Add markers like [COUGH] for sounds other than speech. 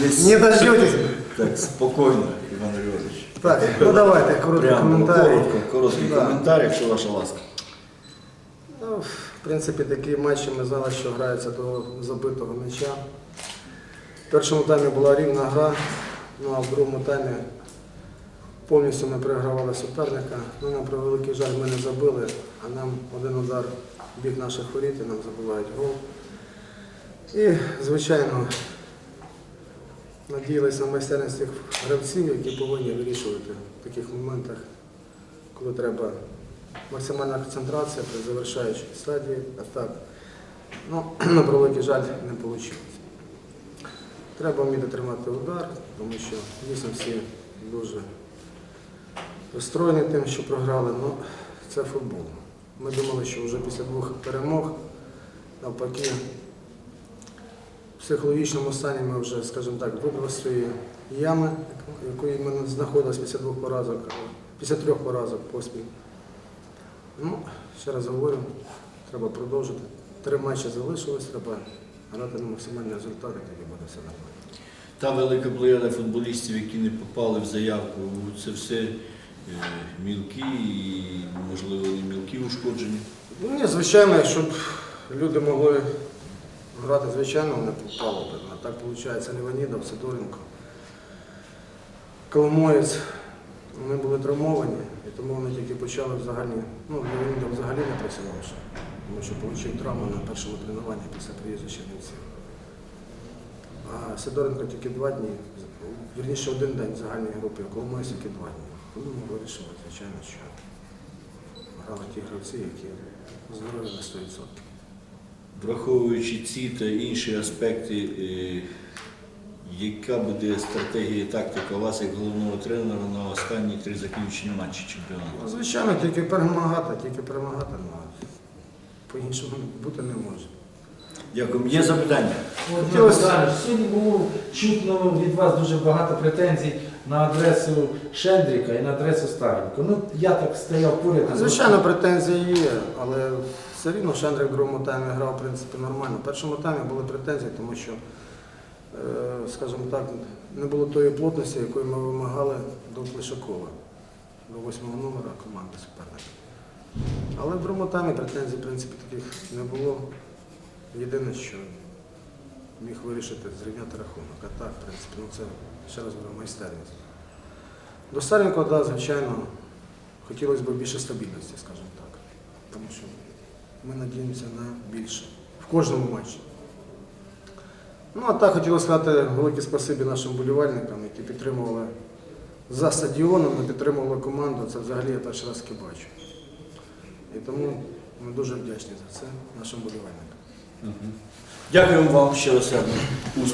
Не Не дождетесь. Так, спокійно, Іван Григорович. Так, ну давайте, короткий Прямо, коротко, короткий Да. коментар, якщо ваша ласка. Ну, в принципі, такі матчі ми знали, що граються до забитого м'яча. В першому таймі була рівна гра, ну а в другому таймі повністю ми перегравали суперника. Ну, на превеликий жаль, ми не забили, а нам один удар в бік наших воріт і нам забивають гол. І, звичайно, надіялися на майстерність тих гравців, які повинні вирішувати в таких моментах, коли треба максимальна концентрація при завершаючій стадії атак. Ну, [CLEARS THROAT] на превеликий жаль, не вийшло. Треба вміти тримати удар, тому що дійсно всі дуже розстроєні тим, що програли. Ну, це футбол. Ми думали, що вже після двох перемог, навпаки, психологічному стані ми вже, скажімо так, вибрали з цієї ями, в якої ми знаходилися після двох поразок, після трьох поразок поспіль. Ну, ще раз говорю, треба продовжити. Три матчі залишилось, треба грати на максимальні результати, тоді буде все нормально. Та велика плеяда футболістів, які не попали в заявку, це все е, мілкі і, можливо, не мілкі ушкодження. Ну, ні, звичайно, щоб люди могли грати, звичайно, вони попали б. А так виходить Ліванідов, Сидоренко, Коломоєць. Вони були травмовані, і тому вони тільки почали взагалі, ну, Ліванідов взагалі не працював ще, тому що отримав травму на першому тренуванні після приїзду Чернівців. А Сидоренко тільки два дні, вірніше один день в загальній групі, а Коломоєць тільки два дні. Тому ми вирішили, звичайно, що грали ті гравці, які здорові на 100%. Враховуючи ці та інші аспекти, е, яка буде стратегія і тактика вас як головного тренера на останні три заключні матчі чемпіонату? Звичайно, тільки перемагати, тільки перемагати, по-іншому бути не може. Дякую. Є запитання? Хотілося-. Сьогодні було чутно від вас дуже багато претензій на адресу Шендріка і на адресу Старенко. Ну, я так стояв поряд. Звичайно, претензії є, але все рівно Шендрик в другому таймі грав в принципі нормально. В першому таймі були претензії, тому що, е, скажімо так, не було тої плотності, якої ми вимагали до Плешакова, до восьмого номера команди суперника. Але в другому таймі претензій, в принципі, таких не було. Єдине, що міг вирішити зрівняти рахунок. А так, в принципі, ну це ще раз говорю, майстерність. До Старенького, да, звичайно, хотілося б більше стабільності, скажімо так. Тому що ми надіємося на більше в кожному матчі. Ну, а так хотілося сказати велике спасибі нашим болівальникам, які підтримували за стадіоном, ми підтримували команду. Це взагалі я перший раз таки бачу. І тому ми дуже вдячні за це нашим болівальникам. Дякуємо вам ще Успіхів.